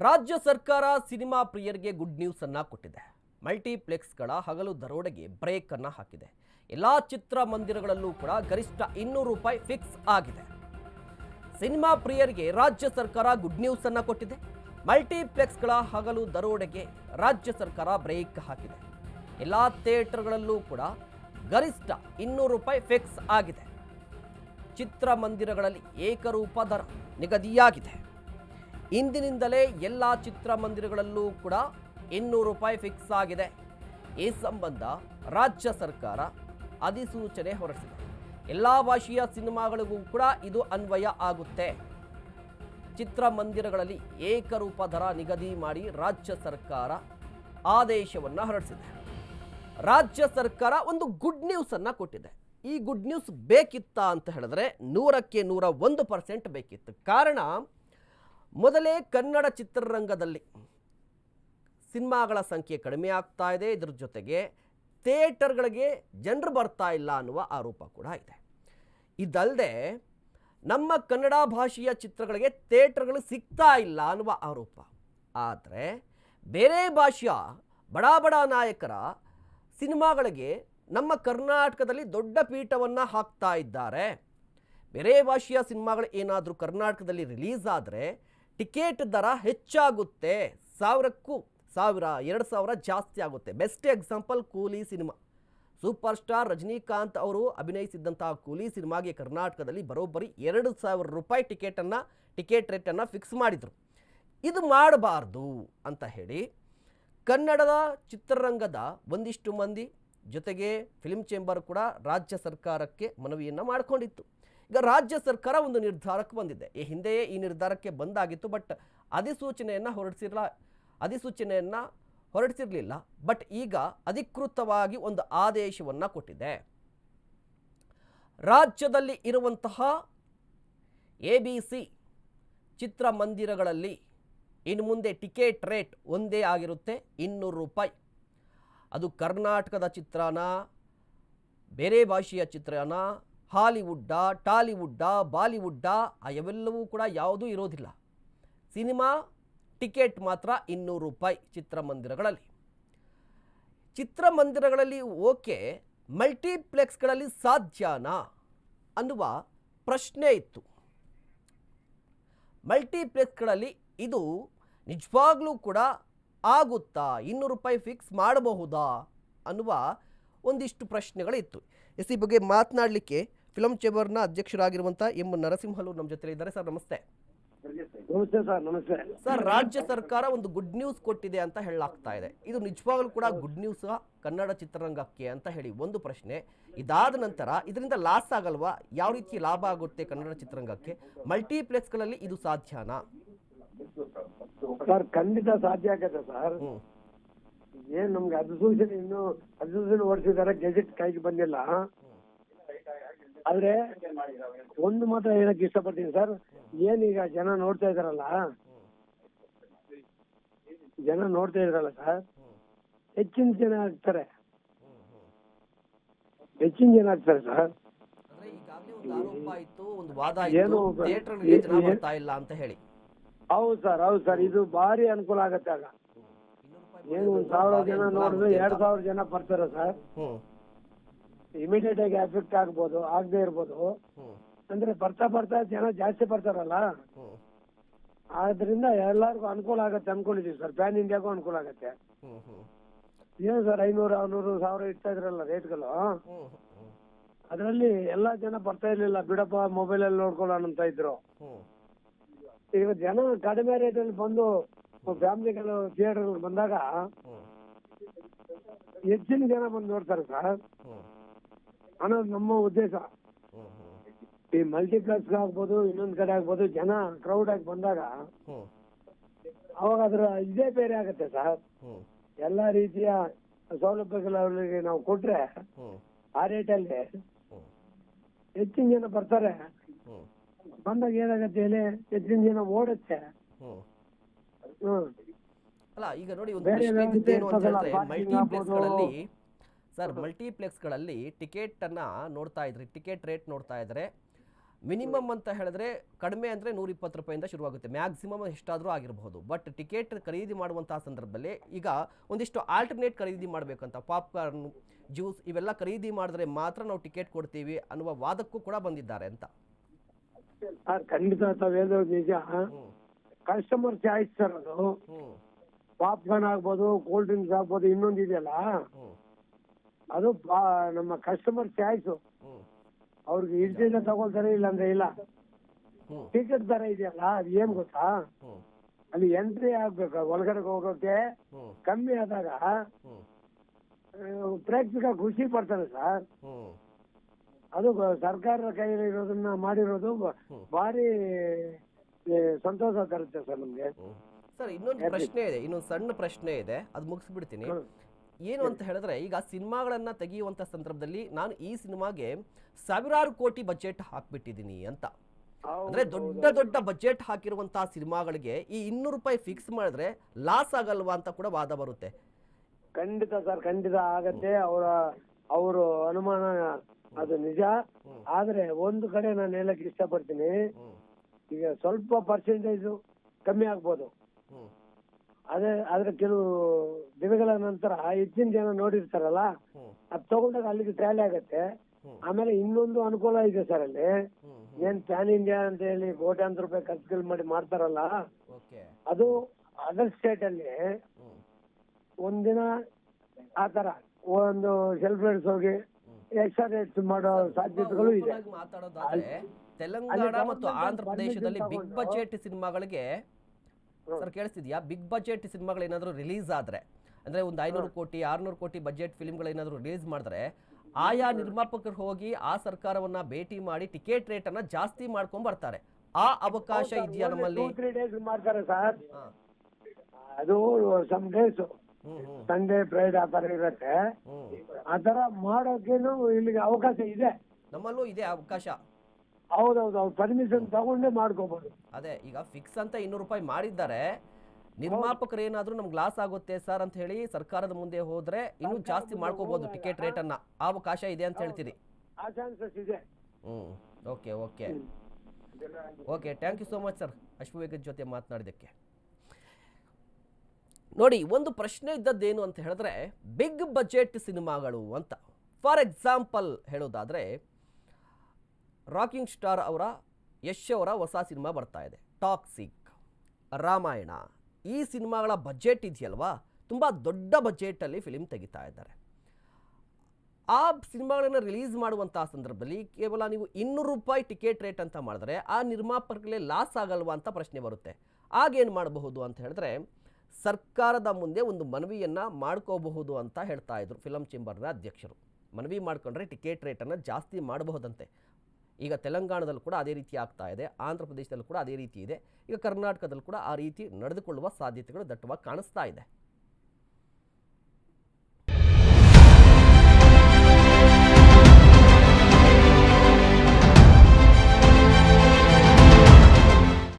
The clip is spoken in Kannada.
ರಾಜ್ಯ ಸರ್ಕಾರ ಸಿನಿಮಾ ಪ್ರಿಯರಿಗೆ ಗುಡ್ ನ್ಯೂಸ್ ಅನ್ನ ಕೊಟ್ಟಿದೆ. ಮಲ್ಟಿಪ್ಲೆಕ್ಸ್ಗಳ ಹಗಲು ದರೋಡೆಗೆ ಬ್ರೇಕ್ ಅನ್ನ ಹಾಕಿದೆ. ಎಲ್ಲಾ ಚಿತ್ರಮಂದಿರಗಳಲ್ಲೂ ಕೂಡ ಗರಿಷ್ಠ ಇನ್ನೂರು ರೂಪಾಯಿ ಫಿಕ್ಸ್ ಆಗಿದೆ. ಸಿನಿಮಾ ಪ್ರಿಯರಿಗೆ ರಾಜ್ಯ ಸರ್ಕಾರ ಗುಡ್ ನ್ಯೂಸ್ ಅನ್ನ ಕೊಟ್ಟಿದೆ. ಮಲ್ಟಿಪ್ಲೆಕ್ಸ್ಗಳ ಹಗಲು ದರೋಡೆಗೆ ರಾಜ್ಯ ಸರ್ಕಾರ ಬ್ರೇಕ್ ಹಾಕಿದೆ. ಎಲ್ಲ ಥಿಯೇಟರ್ಗಳಲ್ಲೂ ಕೂಡ ಗರಿಷ್ಠ ಇನ್ನೂರು ರೂಪಾಯಿ ಫಿಕ್ಸ್ ಆಗಿದೆ. ಚಿತ್ರಮಂದಿರಗಳಲ್ಲಿ ಏಕರೂಪ ದರ ನಿಗದಿಯಾಗಿದೆ. ಇಂದಿನಿಂದಲೇ ಎಲ್ಲ ಚಿತ್ರಮಂದಿರಗಳಲ್ಲೂ ಕೂಡ ಇನ್ನೂರು ರೂಪಾಯಿ ಫಿಕ್ಸ್ ಆಗಿದೆ. ಈ ಸಂಬಂಧ ರಾಜ್ಯ ಸರ್ಕಾರ ಅಧಿಸೂಚನೆ ಹೊರಡಿಸಿದೆ. ಎಲ್ಲ ಭಾಷೆಯ ಸಿನಿಮಾಗಳಿಗೂ ಕೂಡ ಇದು ಅನ್ವಯ ಆಗುತ್ತೆ. ಚಿತ್ರಮಂದಿರಗಳಲ್ಲಿ ಏಕರೂಪ ದರ ನಿಗದಿ ಮಾಡಿ ರಾಜ್ಯ ಸರ್ಕಾರ ಆದೇಶವನ್ನು ಹೊರಡಿಸಿದೆ. ರಾಜ್ಯ ಸರ್ಕಾರ ಒಂದು ಗುಡ್ ನ್ಯೂಸನ್ನು ಕೊಟ್ಟಿದೆ. ಈ ಗುಡ್ ನ್ಯೂಸ್ ಬೇಕಿತ್ತಾ ಅಂತ ಹೇಳಿದ್ರೆ ನೂರಕ್ಕೆ ನೂರ ಒಂದು ಪರ್ಸೆಂಟ್ ಬೇಕಿತ್ತು. ಕಾರಣ ಮೊದಲೇ ಕನ್ನಡ ಚಿತ್ರರಂಗದಲ್ಲಿ ಸಿನಿಮಾಗಳ ಸಂಖ್ಯೆ ಕಡಿಮೆ ಆಗ್ತಾ ಇದೆ. ಇದ್ರ ಜೊತೆಗೆ ಥಿಯೇಟರ್ಗಳಿಗೆ ಜನರು ಬರ್ತಾ ಇಲ್ಲ ಅನ್ನುವ ಆರೋಪ ಕೂಡ ಇದೆ. ಇದಲ್ಲದೆ ನಮ್ಮ ಕನ್ನಡ ಭಾಷೆಯ ಚಿತ್ರಗಳಿಗೆ ಥಿಯೇಟರ್ಗಳು ಸಿಗ್ತಾ ಇಲ್ಲ ಅನ್ನುವ ಆರೋಪ. ಆದರೆ ಬೇರೆ ಭಾಷೆಯ ಬಡ ಬಡ ನಾಯಕರ ಸಿನಿಮಾಗಳಿಗೆ ನಮ್ಮ ಕರ್ನಾಟಕದಲ್ಲಿ ದೊಡ್ಡ ಪೀಠವನ್ನು ಹಾಕ್ತಾ ಇದ್ದಾರೆ. ಬೇರೆ ಭಾಷೆಯ ಸಿನಿಮಾಗಳು ಏನಾದರೂ ಕರ್ನಾಟಕದಲ್ಲಿ ರಿಲೀಸ್ ಆದರೆ ಟಿಕೆಟ್ ದರ ಹೆಚ್ಚಾಗುತ್ತೆ. ಸಾವಿರಕ್ಕೂ ಸಾವಿರ, ಎರಡು ಸಾವಿರ ಜಾಸ್ತಿ ಆಗುತ್ತೆ. Best example Coolie cinema. Super star Rajinikanth ಅವರು ಅಭಿನಯಿಸಿದ್ದಂತಹ ಕೂಲಿ ಸಿನಿಮಾಗೆ ಕರ್ನಾಟಕದಲ್ಲಿ ಬರೋಬ್ಬರಿ ಎರಡು ಸಾವಿರ ರೂಪಾಯಿ ಟಿಕೆಟನ್ನು, ಟಿಕೆಟ್ ರೇಟನ್ನು ಫಿಕ್ಸ್ ಮಾಡಿದರು. ಇದು ಮಾಡಬಾರ್ದು ಅಂತ ಹೇಳಿ ಕನ್ನಡದ ಚಿತ್ರರಂಗದ ಒಂದಿಷ್ಟು ಮಂದಿ ಜೊತೆಗೆ ಫಿಲ್ಮ್ ಚೇಂಬರ್ ಕೂಡ ರಾಜ್ಯ ಸರ್ಕಾರಕ್ಕೆ ಮನವಿಯನ್ನು ಮಾಡಿಕೊಂಡಿತ್ತು. ಈಗ ರಾಜ್ಯ ಸರ್ಕಾರ ಒಂದು ನಿರ್ಧಾರಕ್ಕೆ ಬಂದಿದೆ. ಈ ಹಿಂದೆಯೇ ಈ ನಿರ್ಧಾರಕ್ಕೆ ಬಂದಾಗಿತ್ತು, ಬಟ್ ಅಧಿಸೂಚನೆಯನ್ನು ಹೊರಡಿಸಿರಲ್ಲ ಅಧಿಸೂಚನೆಯನ್ನು ಹೊರಡಿಸಿರಲಿಲ್ಲ. ಬಟ್ ಈಗ ಅಧಿಕೃತವಾಗಿ ಒಂದು ಆದೇಶವನ್ನು ಕೊಟ್ಟಿದೆ. ರಾಜ್ಯದಲ್ಲಿ ಇರುವಂತಹ ಎ ಬಿ ಸಿ ಚಿತ್ರಮಂದಿರಗಳಲ್ಲಿ ಇನ್ನು ಮುಂದೆ ಟಿಕೆಟ್ ರೇಟ್ ಒಂದೇ ಆಗಿರುತ್ತೆ, ಇನ್ನೂರು ರೂಪಾಯಿ. ಅದು ಕರ್ನಾಟಕದ ಚಿತ್ರನ, ಬೇರೆ ಭಾಷೆಯ ಚಿತ್ರನ ಹಾಲಿವುಡ್ಡ, ಟಾಲಿವುಡ್ಡ, ಬಾಲಿವುಡ್ಡ ಅವೆಲ್ಲವೂ ಕೂಡ ಯಾವುದೂ ಇರೋದಿಲ್ಲ. ಸಿನಿಮಾ ಟಿಕೆಟ್ ಮಾತ್ರ ಇನ್ನೂರು ರೂಪಾಯಿ ಚಿತ್ರಮಂದಿರಗಳಲ್ಲಿ. ಚಿತ್ರಮಂದಿರಗಳಲ್ಲಿ ಓಕೆ, ಮಲ್ಟಿಪ್ಲೆಕ್ಸ್ಗಳಲ್ಲಿ ಸಾಧ್ಯನಾ ಅನ್ನುವ ಪ್ರಶ್ನೆ ಇತ್ತು. ಮಲ್ಟಿಪ್ಲೆಕ್ಸ್ಗಳಲ್ಲಿ ಇದು ನಿಜವಾಗ್ಲೂ ಕೂಡ ಆಗುತ್ತಾ, ಇನ್ನೂರು ರೂಪಾಯಿ ಫಿಕ್ಸ್ ಮಾಡಬಹುದಾ ಅನ್ನುವ ಒಂದಿಷ್ಟು ಪ್ರಶ್ನೆಗಳಿತ್ತು. ಎಸ್ ಈ ಬಗ್ಗೆ ಮಾತನಾಡಲಿಕ್ಕೆ ಫಿಲಂ ಚೇಂಬರ್ನ ಅಧ್ಯಕ್ಷರಾಗಿರುವಂತಹ ಎಂ ನರಸಿಂಹಲು ನಮ್ಮ ಜೊತೆ ಇದ್ದಾರೆ. ಸರ್ ನಮಸ್ತೆ. ನಮಸ್ತೆ ಸರ್ ನಮಸ್ತೆ. ಸರ್ ರಾಜ್ಯ ಸರ್ಕಾರ ಒಂದು ಗುಡ್ ನ್ಯೂಸ್ ಕೊಟ್ಟಿದೆ ಅಂತ ಹೇಳಲಾಗ್ತಾ ಇದೆ. ಇದು ನಿಜವಾಗ್ಲೂ ಕೂಡ ಗುಡ್ ನ್ಯೂಸ್ ಕನ್ನಡ ಚಿತ್ರರಂಗಕ್ಕೆ ಅಂತ ಹೇಳಿ ಒಂದು ಪ್ರಶ್ನೆ. ಇದಾದ ನಂತರ ಇದರಿಂದ ಲಾಸ್ ಆಗಲ್ವಾ? ಯಾವ ರೀತಿ ಲಾಭ ಆಗುತ್ತೆ ಕನ್ನಡ ಚಿತ್ರರಂಗಕ್ಕೆ? ಮಲ್ಟಿಪ್ಲೆಕ್ಸ್ಗಳಲ್ಲಿ ಇದು ಸಾಧ್ಯನಾ? ಸರ್ ಖಂಡಿತ ಸಾಧ್ಯ ಆಗತ್ತೆ ಸರ್. ಏನ್ ನಮ್ಗೆ ಅಧಿಸೂಚನೆ ಇನ್ನು ಅಧಿಸೂಚನೆ ಹೊಡಿಸಿದಾರೆ ಗೆಜೆಟ್ ಕೈಗೆ ಬಂದಿಲ್ಲ. ಆದ್ರೆ ಒಂದು ಮಾತ್ರ ಹೇಳಕ್ ಇಷ್ಟಪಡ್ತೀನಿ ಸರ್. ಏನೀಗ ಜನ ನೋಡ್ತಾ ಇದಾರಲ್ಲ? ಜನ ನೋಡ್ತಾ ಇದಾರಲ್ಲ ಸರ್. ಹೆಚ್ಚಿನ ಜನ ಆಗ್ತಾರೆ. ಹೆಚ್ಚಿನ ಜನ ಆಗ್ತಾರೆ ಸರ್. ಹೌದು ಸರ್ ಹೌದು ಸರ್. ಇದು ಭಾರಿ ಅನುಕೂಲ ಆಗತ್ತೆ ಆಗ. ಏನು ಒಂದ್ ಸಾವಿರ ಜನ ನೋಡಿದ್ರೆ ಎರಡ್ ಸಾವಿರ ಜನ ಬರ್ತಾರೆ ಸರ್. ಇಮಿಡಿಯೇಟ್ ಆಗಿ ಎಫೆಕ್ಟ್ ಆಗ್ಬೋದು, ಆಗದೆ ಇರ್ಬೋದು. ಅಂದ್ರೆ ಬರ್ತಾ ಬರ್ತಾ ಜನ ಜಾಸ್ತಿ ಬರ್ತಾರಲ್ಲ? ಆದ್ರಿಂದ ಎಲ್ಲರಿಗೂ ಅನುಕೂಲ ಆಗತ್ತೆ ಅನ್ಕೊಂಡಿದೀವಿ ಸರ್. ಪ್ಯಾನ್ ಇಂಡಿಯಾಗೂ ಅನುಕೂಲ ಆಗತ್ತೆ. ಏನು ಸರ್, ಐನೂರು, ಆರ್ನೂರು ಸಾವಿರ ಇಡ್ತಾ ಇದ್ರಲ್ಲ ರೇಟ್ಗಳು? ಅದರಲ್ಲಿ ಎಲ್ಲಾ ಜನ ಬರ್ತಾ ಇರ್ಲಿಲ್ಲ. ಬಿಡಪ್ಪ ಮೊಬೈಲ್ ಅಲ್ಲಿ ನೋಡ್ಕೊಳ್ಳೋಣ ಅಂತ ಇದ್ರು. ಈಗ ಜನ ಕಡಿಮೆ ಅಲ್ಲಿ ಬಂದು ಫ್ಯಾಮಿಲಿಗಳು ಥಿಯೇಟರ್ ಬಂದಾಗ ಹೆಚ್ಚಿನ ಜನ ಬಂದು ನೋಡ್ತಾರೆ ಸರ್. ಅನ್ನೋದು ನಮ್ಮ ಉದ್ದೇಶ. ಈ ಮಲ್ಟಿಪ್ಲೆಕ್ಸ್ ಆಗ್ಬೋದು ಇನ್ನೊಂದ್ ಕಡೆ ಆಗ್ಬೋದು ಜನ ಕ್ರೌಡ್ ಆಗಿ ಬಂದಾಗ ಅವಾಗ ಅದ್ರ ಇದೇ ಬೇರೆ ಆಗತ್ತೆ ಸರ್. ಎಲ್ಲಾ ರೀತಿಯ ಸೌಲಭ್ಯಗಳು ಅವರಿಗೆ ನಾವು ಕೊಟ್ರೆ ಆ ರೇಟಲ್ಲಿ ಹೆಚ್ಚಿನ ಜನ ಬರ್ತಾರೆ. ಬಂದಾಗ ಏನಾಗತ್ತೆ ಹೇಳಿ ಹೆಚ್ಚಿನ ಜನ ಓಡುತ್ತೆ. ಹ್ಮ್. ಅಲ್ಲ ಈಗ ನೋಡಿ ಒಂದು ಪ್ರಶ್ನೆ ಅಂತ ಹೇಳಿದ್ರೆ ಮಲ್ಟಿಪ್ಲೆಕ್ಸ್ಗಳಲ್ಲಿ ಸರ್ ಮಲ್ಟಿಪ್ಲೆಕ್ಸ್ಗಳಲ್ಲಿ ಟಿಕೆಟನ್ನು ಅನ್ನ ನೋಡ್ತಾ ಇದ್ರಿ ಟಿಕೆಟ್ ರೇಟ್ ನೋಡ್ತಾ ಇದ್ರೆ ಮಿನಿಮಮ್ ಅಂತ ಹೇಳಿದ್ರೆ ಕಡಿಮೆ ಅಂದರೆ ನೂರ ಇಪ್ಪತ್ತು ರೂಪಾಯಿಂದ ಶುರುವಾಗುತ್ತೆ ಮ್ಯಾಕ್ಸಿಮಮ್ ಎಷ್ಟಾದರೂ ಆಗಿರಬಹುದು ಬಟ್ ಟಿಕೆಟ್ ಖರೀದಿ ಮಾಡುವಂತಹ ಸಂದರ್ಭದಲ್ಲಿ ಈಗ ಒಂದಿಷ್ಟು ಆಲ್ಟರ್ನೇಟ್ ಖರೀದಿ ಮಾಡಬೇಕಂತ ಪಾಪ್ಕಾರ್ನ್ ಜ್ಯೂಸ್ ಇವೆಲ್ಲ ಖರೀದಿ ಮಾಡಿದ್ರೆ ಮಾತ್ರ ನಾವು ಟಿಕೆಟ್ ಕೊಡ್ತೀವಿ ಅನ್ನುವ ವಾದಕ್ಕೂ ಕೂಡ ಬಂದಿದ್ದಾರೆ ಅಂತ. ಖಂಡಿತ ನಿಜ. ಕಸ್ಟಮರ್ ಚಾಯ್ಸ್ ಸರ್ ಅದು. ಪಾಪ್ಕಾರ್ನ್ ಆಗ್ಬೋದು ಕೋಲ್ಡ್ ಡ್ರಿಂಕ್ಸ್ ಆಗ್ಬೋದು ಇನ್ನೊಂದು ಇದೆಯಲ್ಲ. ಅದು ನಮ್ಮ ಕಸ್ಟಮರ್ ಚಾಯ್ಸ್ ಅವ್ರಿಗೆ ಇಲ್ದಿಲ್ಲ ತಗೊಳ್ತಾರೆ ಇಲ್ಲ ಅಂದ್ರೆ ಇಲ್ಲ. ಟಿಕೆಟ್ ದರ ಇದೆಯಲ್ಲ ಅದು ಏನ್ ಗೊತ್ತಾ? ಅಲ್ಲಿ ಎಂಟ್ರಿ ಆಗ್ಬೇಕು ಒಳಗಡೆ ಹೋಗೋಕೆ ಕಮ್ಮಿ ಆದಾಗ ಪ್ರೇಕ್ಷಕ ಖುಷಿ ಪಡ್ತಾರೆ ಸರ್. ಅದು ಸರ್ಕಾರದ ಕೈಯಲ್ಲಿ ಇರೋದನ್ನ ಮಾಡಿರೋದು ಭಾರಿ ಸಂತೋಷ ತರುತ್ತೆ ಸರ್ ನಮ್ಗೆ. ಸರ್ ಇನ್ನೊಂದು ಪ್ರಶ್ನೆ ಇದೆ ಇನ್ನೊಂದು ಸಣ್ಣ ಪ್ರಶ್ನೆ ಇದೆ ಅದು ಮುಗಿಸ್ಬಿಡ್ತೀನಿ. ಏನು ಅಂತ ಹೇಳಿದ್ರೆ ಈಗ ಸಿನಿಮಾಗಳನ್ನ ತೆಗೆಯುವಂಥ ಸಂದರ್ಭದಲ್ಲಿ ನಾನು ಈ ಸಿನಿಮಾಗೆ ಸಾವಿರಾರು ಕೋಟಿ ಬಜೆಟ್ ಹಾಕ್ಬಿಟ್ಟಿದ್ದೀನಿ ಅಂತ. ಅಂದ್ರೆ ದೊಡ್ಡ ದೊಡ್ಡ ಬಜೆಟ್ ಹಾಕಿರುವಂತಹ ಸಿನಿಮಾಗಳಿಗೆ ಈ ಇನ್ನೂರು ರೂಪಾಯಿ ಫಿಕ್ಸ್ ಮಾಡಿದ್ರೆ ಲಾಸ್ ಆಗಲ್ವಾ ಅಂತ ಕೂಡ ವಾದ ಬರುತ್ತೆ. ಖಂಡಿತ ಸರ್ ಖಂಡಿತ ಆಗತ್ತೆ. ಅವರ ಅವರು ಅನುಮಾನ ಅದು ನಿಜ. ಆದ್ರೆ ಒಂದು ಕಡೆ ನಾನು ಹೇಳಕ್ ಇಷ್ಟಪಡ್ತೀನಿ. ಈಗ ಸ್ವಲ್ಪ ಪರ್ಸೆಂಟೇಜ್ ಕಮ್ಮಿ ಆಗ್ಬೋದು. ಅದೇ ಆದ್ರೆ ಕೆಲವು ದಿನಗಳ ನಂತರ ಹೆಚ್ಚಿನ ಜನ ನೋಡಿರ್ತಾರಲ್ಲ ಅದ್ ತಗೊಂಡಾಗ ಅಲ್ಲಿಗೆ ಟ್ರ್ಯಾಲಿ ಆಗತ್ತೆ. ಆಮೇಲೆ ಇನ್ನೊಂದು ಅನುಕೂಲ ಇದೆ ಸರ್ ಅಲ್ಲಿ. ಏನ್ ಪ್ಯಾನ್ ಇಂಡಿಯಾ ಅಂತ ಹೇಳಿ ಕೋಟ್ಯಾಂತರ ರೂಪಾಯಿ ಖರ್ಚುಗಳು ಮಾಡಿ ಮಾಡ್ತಾರಲ್ಲ ಅದು ಅದರ್ ಸ್ಟೇಟ್ ಅಲ್ಲಿ ಒಂದಿನ ಆತರ ಒಂದು ಸೆಲ್ಫ್ ರೇಟ್ಸ್ ಹೋಗಿ ಎಕ್ಸ್ಟ್ರಾ ರೇಟ್ಸ್ ಮಾಡೋ ಸಾಧ್ಯತೆಗಳು ಇದೆ. ಮಾತಾಡೋದಾದ್ರೆ ತೆಲಂಗಾಣ ಮತ್ತು ಆಂಧ್ರ ಪ್ರದೇಶದಲ್ಲಿ ಬಿಗ್ ಬಜೆಟ್ ಸಿನಿಮಾಗಳಿಗೆ ಸರ್ ಕೇಳಿಸ್ತಿದ್ಯಾ? ಬಿಗ್ ಬಜೆಟ್ ಸಿನಿಮಾಗಳು ಏನಾದರೂ ರಿಲೀಸ್ ಆದರೆ ಅಂದರೆ ಒಂದು ಐನೂರು ಕೋಟಿ ಆರ್ನೂರು ಕೋಟಿ ಬಜೆಟ್ ಫಿಲ್ಮ್ಗಳೇನಾದರೂ ರಿಲೀಸ್ ಮಾಡಿದ್ರೆ ಆಯಾ ನಿರ್ಮಾಪಕರು ಹೋಗಿ ಆ ಸರ್ಕಾರವನ್ನ ಭೇಟಿ ಮಾಡಿ ಟಿಕೆಟ್ ರೇಟ್ ಅನ್ನ ಜಾಸ್ತಿ ಮಾಡ್ಕೊಂಡ್ ಬರ್ತಾರೆ. ಆ ಅವಕಾಶ ಇದೆಯಾ ನಮ್ಮಲ್ಲಿ? ಮಾಡ್ತಾರೆ ಸರ್. ಅದು ಸಮ್ ಡೇಸ್ ಸಂಡೇ ಫ್ರೈಡ್ ಆ ತರ ಇರತ್ತೆ. ಆತರ ಆ ಮಾಡೋಕೇನು ಇಲ್ಲಿಗೆ ಅವಕಾಶ ಇದೆ. ನಮ್ಮಲ್ಲೂ ಇದೆ ಅವಕಾಶ. ಹೌದೌದು ಅವ್ರು ಪರ್ಮಿಷನ್ ತಗೊಂಡೇ ಮಾಡ್ಕೋಬಹುದು ಅದೇ ಈಗ ಫಿಕ್ಸ್ ಅಂತ ಇನ್ನೂರು ರೂಪಾಯಿ ಮಾಡಿದ್ದಾರೆ. ನಿರ್ಮಾಪಕರು ಏನಾದ್ರೂ ನಮ್ಗೆ ಲಾಸ್ ಆಗುತ್ತೆ ಸರ್ ಅಂತ ಹೇಳಿ ಸರ್ಕಾರದ ಮುಂದೆ ಹೋದ್ರೆ ಇನ್ನೂ ಜಾಸ್ತಿ ಮಾಡ್ಕೋಬಹುದು ಟಿಕೆಟ್ ರೇಟ್ ಅನ್ನ ಅವಕಾಶ ಇದೆ ಅಂತ ಹೇಳ್ತೀರಿ. ಆ ಚಾನ್ಸಸ್ ಇದೆ. ಹ್ಮ್ okay okay. Okay thank you so much sir ಅಶ್ವವೇಗದ ಜೊತೆ ಮಾತನಾಡಿದಕ್ಕೆ ನೋಡಿ ಒಂದು ಪ್ರಶ್ನೆ ಇದ್ದದ್ದೇನು ಅಂತ ಹೇಳಿದ್ರೆ ಬಿಗ್ ಬಜೆಟ್ ಸಿನಿಮಾಗಳು ಅಂತ. ಫಾರ್ ಎಕ್ಸಾಂಪಲ್ ಹೇಳೋದಾದ್ರೆ ರಾಕಿಂಗ್ ಸ್ಟಾರ್ ಅವರ, ಯಶ್ ಅವರ ಹೊಸ ಸಿನಿಮಾ ಬರ್ತಾ ಇದೆ. ಟಾಕ್ಸಿಕ್, ರಾಮಾಯಣ. ಈ ಸಿನಿಮಾಗಳ ಬಜೆಟ್ ಇದೆಯಲ್ವಾ? ತುಂಬ ದೊಡ್ಡ ಬಜೆಟಲ್ಲಿ ಫಿಲಿಮ್ ತೆಗಿತಾ ಇದ್ದಾರೆ. ಆ ಸಿನಿಮಾಗಳನ್ನು ರಿಲೀಸ್ ಮಾಡುವಂಥ ಸಂದರ್ಭದಲ್ಲಿ ಕೇವಲ ನೀವು ಇನ್ನೂರು ರೂಪಾಯಿ ಟಿಕೆಟ್ ರೇಟ್ ಅಂತ ಮಾಡಿದ್ರೆ ಆ ನಿರ್ಮಾಪಕರಿಗೆ ಲಾಸ್ ಆಗಲ್ವಾ ಅಂತ ಪ್ರಶ್ನೆ ಬರುತ್ತೆ. ಆಗೇನು ಮಾಡಬಹುದು ಅಂತ ಹೇಳಿದ್ರೆ, ಸರ್ಕಾರದ ಮುಂದೆ ಒಂದು ಮನವಿಯನ್ನು ಮಾಡ್ಕೋಬಹುದು ಅಂತ ಹೇಳ್ತಾ ಇದ್ರು ಫಿಲಮ್ ಚೇಂಬರ್ನ ಅಧ್ಯಕ್ಷರು. ಮನವಿ ಮಾಡಿಕೊಂಡ್ರೆ ಟಿಕೆಟ್ ರೇಟನ್ನು ಜಾಸ್ತಿ ಮಾಡಬಹುದಂತೆ. ಈಗ ತೆಲಂಗಾಣದಲ್ಲೂ ಕೂಡ ಅದೇ ರೀತಿ ಆಗ್ತಾ ಇದೆ, ಆಂಧ್ರ ಪ್ರದೇಶದಲ್ಲೂ ಕೂಡ ಅದೇ ರೀತಿ ಇದೆ. ಈಗ ಕರ್ನಾಟಕದಲ್ಲೂ ಕೂಡ ಆ ರೀತಿ ನಡೆದುಕೊಳ್ಳುವ ಸಾಧ್ಯತೆಗಳು ದಟ್ಟವಾಗಿ ಕಾಣಿಸ್ತಾ ಇದೆ.